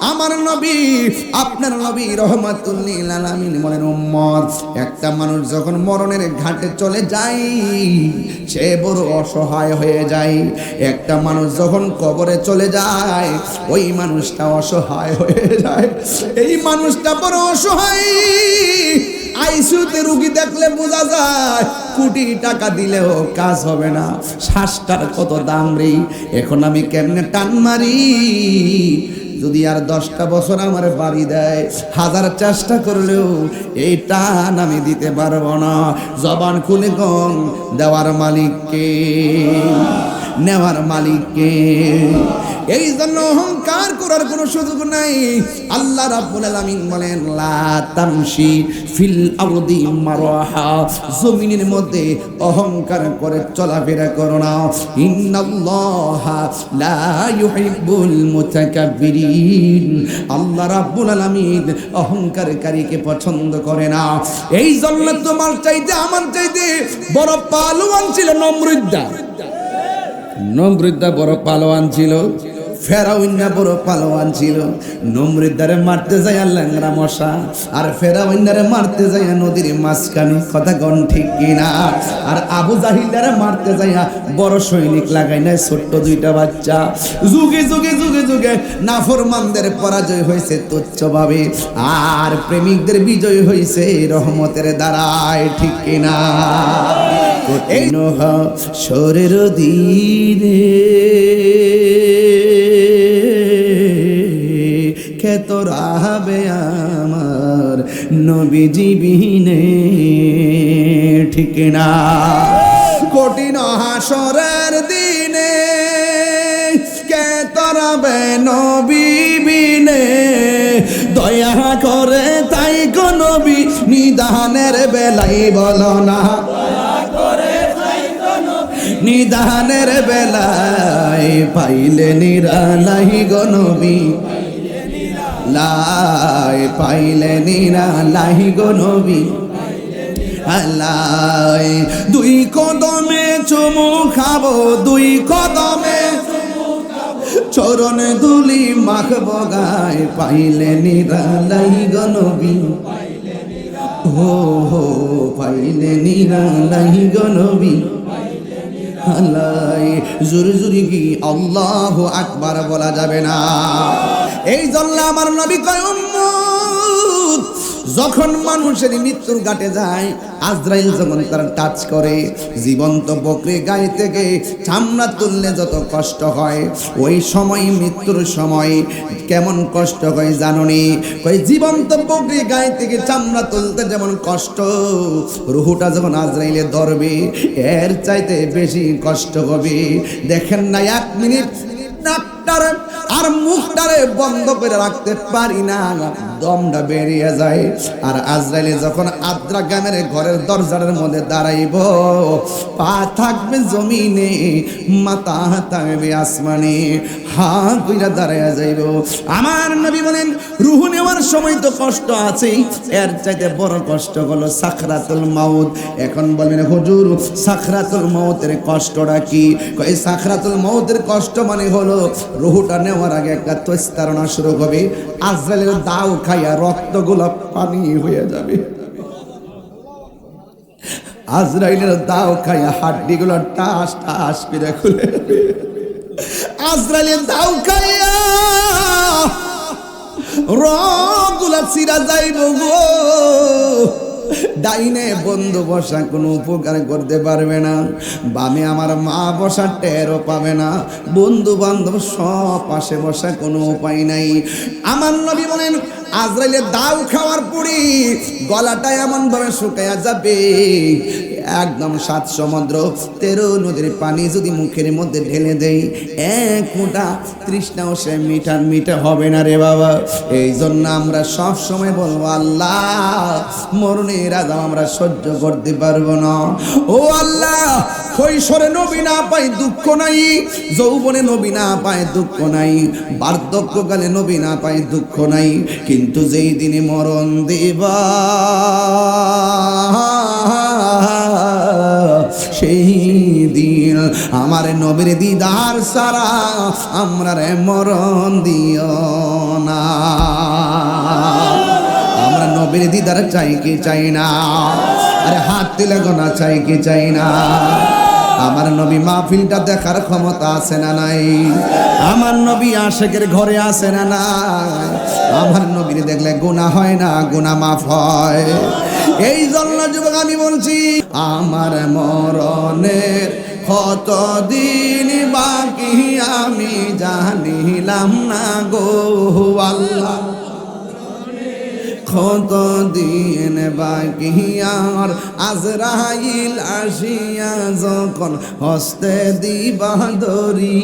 আমার নবী, আপনার নবী রহমাতুল্লিল আলামিন বলেন, উম্মত, একটা মানুষ যখন মরণের ঘাটে চলে যায়, সে বড় অসহায় হয়ে যায়। একটা মানুষ যখন কবরে চলে যায়, ওই মানুষটা অসহায় হয়ে যায়। এই মানুষটা বড় অসহায়। আইসিউতে রুগী দেখলে বোঝা যায়, কোটি টাকা দিলেও কাজ হবে না। শ্বাসটার কত দাম রে? এখন আমি কেমনে টান মারি? যদি আর দশটা বছর আমার বাড়ি দেয়, হাজার চেষ্টা করলেও এই টান আমি দিতে পারব না। জবান খুলে গন দেওয়ার মালিককে। নেওয়ার মালিককে। এই জন্য অহংকার করার কোনো সুযোগ নাই। আল্লাহ রাব্বুল আলামিন বলেন, লা তামশি ফিল আরদি মারাহা। জমিনের মধ্যে অহংকার করে চলাফেরা করো না। ইন্নাল্লাহা লা ইউহিব্বুল মুতাকাব্বিরিন। আল্লাহ রাব্বুল আলামিন অহংকারকারীকে পছন্দ করে না। এই জন্য তোমার চাইতে, আমার চাইতে বড় পালোয়ান ছিল নমরুদ্দা। নমরুদ্দা বড় পালোয়ান ছিল। ফেরাউন্না বড় পালোয়ান ছিল। নমরুদ্দারে মারতে যায় ল্যাংরা মশা, আর ফেরাউন্নারে মারতে যায় নদীর মাঝখানে, কথা গণ ঠিক কিনা? আর আবু জাহিদারে মারতে যায় বড় সৈনিক লাগাই নাই ছোট্ট দুইটা বাচ্চা। যুগে যুগে যুগে যুগে নাফরমানদের পরাজয় হয়েছে তুচ্ছভাবে, আর প্রেমিকদের বিজয় হয়েছে রহমতের দ্বারায়, ঠিক কিনা? কঠিন সরের দিনে খেত রাবে আমার নবী জীবিনে ঠিক না কঠিন হাসরের দিনে কে তরাবে নবী বিনে? দয়া করে তাই নবী, নিদানের বেলাই বলো না। নিদানের বেলায় পাইলে নিরালাই গনবী লাই পাইলে নিরালাই গনবী আল্লাহ দুই কদমে চুমু খাব, দুই কদমে চরণ দুলি মাখব গায়। পাইলে নিরালাই গনবী হো হো, পাইলে নিরালাই গনবী আল্লাহ, জোরে জোরে কি আল্লাহ আকবার বলা যাবে না। এই জন্য আমার নবী কয় যখন মানুষের মৃত্যুর ঘাটে যায়, আজরাইল যখন তার টাচ করে, জীবন্ত বকরি গায়ে থেকে চামড়া তুললে যত কষ্ট হয়, ওই সময়, মৃত্যুর সময় কেমন কষ্ট হয় জাননি? কই জীবন্ত বকরি গায়ে থেকে চামড়া তুলতে যেমন কষ্ট, রুহুটা যখন আজরাইলে ধরবে, এর চাইতে বেশি কষ্ট হবে। দেখেন না, এক মিনিট নাকটারে আর মুখটারে বন্ধ করে রাখতে পারি না। দমটা বেরিয়ে যায়। আর আজরাইলে যখন আদ্রা গ্রামের ঘরের দরজার মধ্যে দাঁড়াইব, পা থাকবে জমিনে, মাথা থাকবে আসমানে হা কইরা দাঁড়াইয়া যাইব। আমার নবী বলেন, রুহু নেওয়ার সময় তো কষ্ট আছেই, এর চাইতে বড় কষ্ট হলো সাখরাতুল মাউত। এখন বলবেন, হুজুর সাখরাতুল মাউতের কষ্টটা কি? কই সাখরাতুল মাউতের কষ্ট মানে হলো, রুহুটা নেওয়ার আগে একটা তস্তারণা শুরু হবে। আজরাইলের দাও খাইয়া রক্তগুলো পানি হয়ে যাবে। আজরাইলের দাও খাইয়া হাড্ডিগুলো টাস টাস করে খুলে। আজরাইলের দাও খাইয়া রগুলা চিরা যাইব গো। ডাইনে বন্ধু বসা কোনো উপকার করতে পারবে না। বামে আমার মা বসা টেরও পাবে না। বন্ধু বান্ধব সব পাশে বসা কোনো উপায় নাই। আমার নবী বলেন আজরাইলে দাও খাওয়ার পরই গলাটা এমন ভাবে শুকাইয়া যাবে। একদম সাত সমুদ্র, তেরো নদীর পানি যদি মুখের মধ্যে ঢেলে দেই, এক ফোঁটা তৃষ্ণাও সে মিঠা মিঠা হবে না রে বাবা। এই জন্য আমরা সব সময় বলব, আল্লাহ, মরণের আজাম আমরা সহ্য করতে পারব না। ও আল্লাহ কৈশোরে নবী না পাই দুঃখ নাই, যৌবনে নবী না পায় দুঃখ নাই বার্ধক্যকালে নবী না পায় দুঃখ নাই, কিন্তু যেই দিনে মরণ দেবা, সেই দিন আমার নবীর দিদার সারা আমরা রে মরণ দিও না। আমরা নবীর দিদার চাই কি চাই না, আরে হাত তুলে গোনা চাই কি চাই না। আমার নবী মাহফিলটা দেখার ক্ষমতা আছে না নাই? আমার নবী আশেকের ঘরে আছে না নাই? আমার নবীর দেখলে গুণা হয় না গুণা মাফ হয়। এই জন্য যুবক, আমি বলছি, আমার মরণের কতদিন বাকি আমি জানিলাম না গো আল্লাহ। কত দিন বাকি আর আজরাইল আসিয়া যখন হস্তে দিবা দরি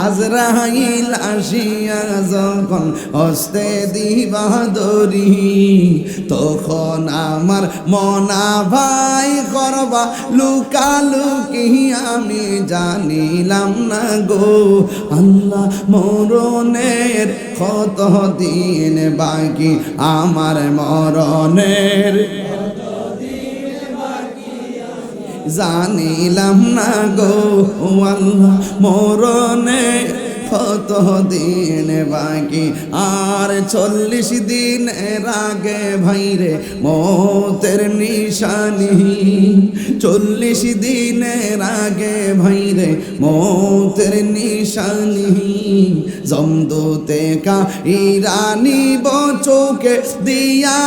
আজরাইল আসিয়া যখন হস্তে দিবা দরি তখন আমার মনা ভাই করবা লুকালুকি আমি জানিলাম না গো আল্লাহ মরণের কত দিন বাকি আমার মরণের। জানিলাম না গো আল্লাহ মরণের। কত দিন বাকি। আর চল্লিশ দিন আগে ভাইরে মতের নিশানি। চল্লিশ দিনের আগে ভাইরে মতের নিশানি। জমদুতে কা ইরানি বচোকে দিয়া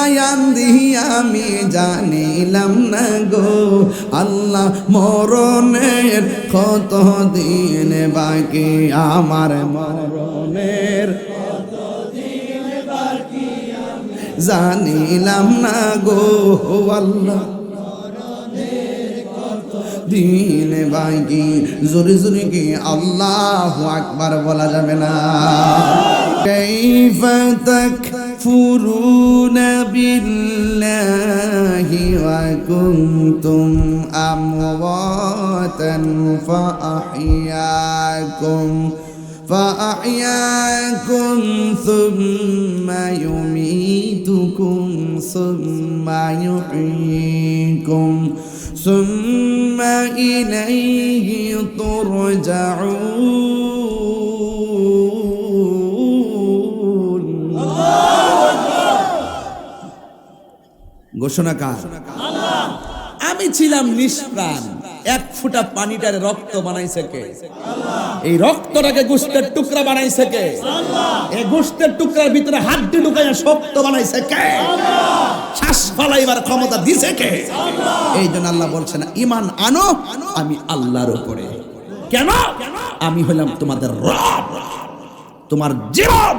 আমি জানিলাম না গো। আল্লাহ মরণের কত দিন বাকি। আমার মরণের জানিলাম না গো আল্লাহ। দিন বাকি জোরে জোরে কি আল্লাহ আকবার বলা যাবে না। তক ফুরুন বিল্লাহি ওয়া কুনতুম আমওয়াতান ফাআহইয়াকুম। فأحياكم ثم يميتكم ثم يحييكم ثم إليه ترجعون ঘোষণা কার আমি ছিলাম নিষ্প্রাণ। এক ফুটা পানিটার রক্ত বানাইছে কে? এই রক্তটাকে গোস্তের টুকরা বানাইছে কে? এই গোস্তের টুকরার ভিতরে হাড্ডি ঢুকাই শক্ত বানাইছে কে? শ্বাস ফালাইবার ক্ষমতা দিছে কে? এই জন্য আল্লাহ বলছে না, ইমান আনো, আমি আল্লাহর উপরে। কেন? আমি হলাম তোমাদের রব। তোমার জীবন,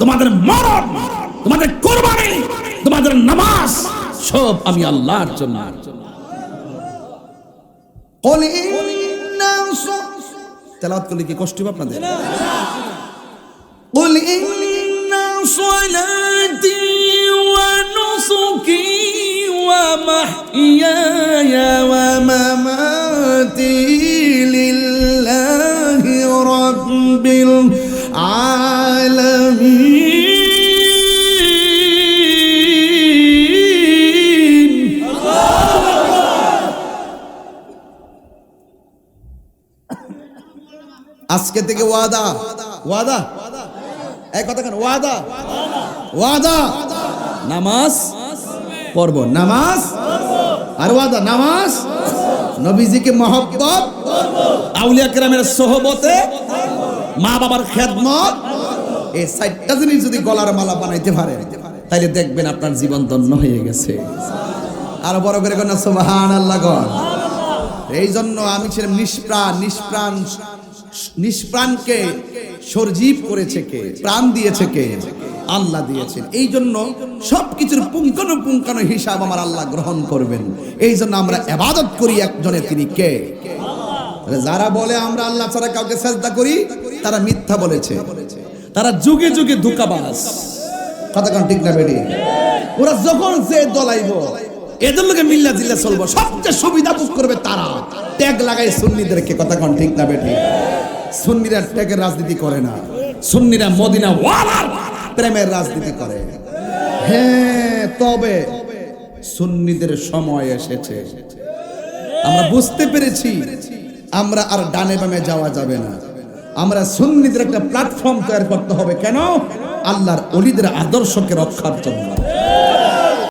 তোমাদের মরণ, তোমাদের কোরবানি, তোমাদের নামাজ, সব আমি আল্লাহর জন্য। তেলাওয়াত করলে কি কষ্ট হবে আপনাদের قل إن صلاتي ونسكي ومحياي আজকে থেকে ওয়াদা। ওয়াদা? এক কথা কেন ওয়াদা? ওয়াদা? নামাজ? পড়ব। নামাজ? আর ওয়াদা, নামাজ? নবীজিকে মহব্বত? আউলিয়া কেরামের সোহবতে? মা বাবার খেদমত? এই চারটা জিনিস যদি গলার মালা বানাইতে পারে, তাইলে দেখবেন আপনার জীবন ধন্য হয়ে গেছে। আর বড় করে কোন সুবহান আল্লাহ এই জন্য আমি ছিলাম নিষ্প্রাণ নিষ্প্রাণ নিষ্প্রাণকে সর্জীব করেছে কে? প্রাণ দিয়েছে কে? আল্লাহ দিয়েছেন। এই জন্য সবকিছুর পুঙ্খানু পুঙ্খানু হিসাব আমার আল্লাহ গ্রহণ করবেন। এই জন্য আমরা এবাদত করি একজনের তিনি কে? যারা বলে আমরা আল্লাহ ছাড়া কাউকে চেষ্টা করি, তারা মিথ্যা বলেছে। তারা যুগে যুগে ধোকাবাজ। কতক্ষণ ঠিক না বেটি ওরা যখন যে দলাইব, এদের লোকে মিল্লা জিল্লা চলবো। সবচেয়ে সুবিধা ভোগ করবে তারা। ট্যাগ লাগাই সুন্নিদেরকে। কথা কতক্ষণ ঠিক না বেটি সুন্নিরা ট্যাগের রাজনীতি করে না। সুন্নিরা মদিনা ওয়ালার প্রেমের রাজনীতি করে। হ্যাঁ তবে সুন্নিদের সময় এসেছে। আমরা বুঝতে পেরেছি, আমরা আর ডানে বামে যাওয়া যাবে না। আমরা সুন্নিদের একটা প্ল্যাটফর্ম তৈরি করতে হবে। কেন? আল্লাহর অলিদের আদর্শকে রক্ষার জন্য।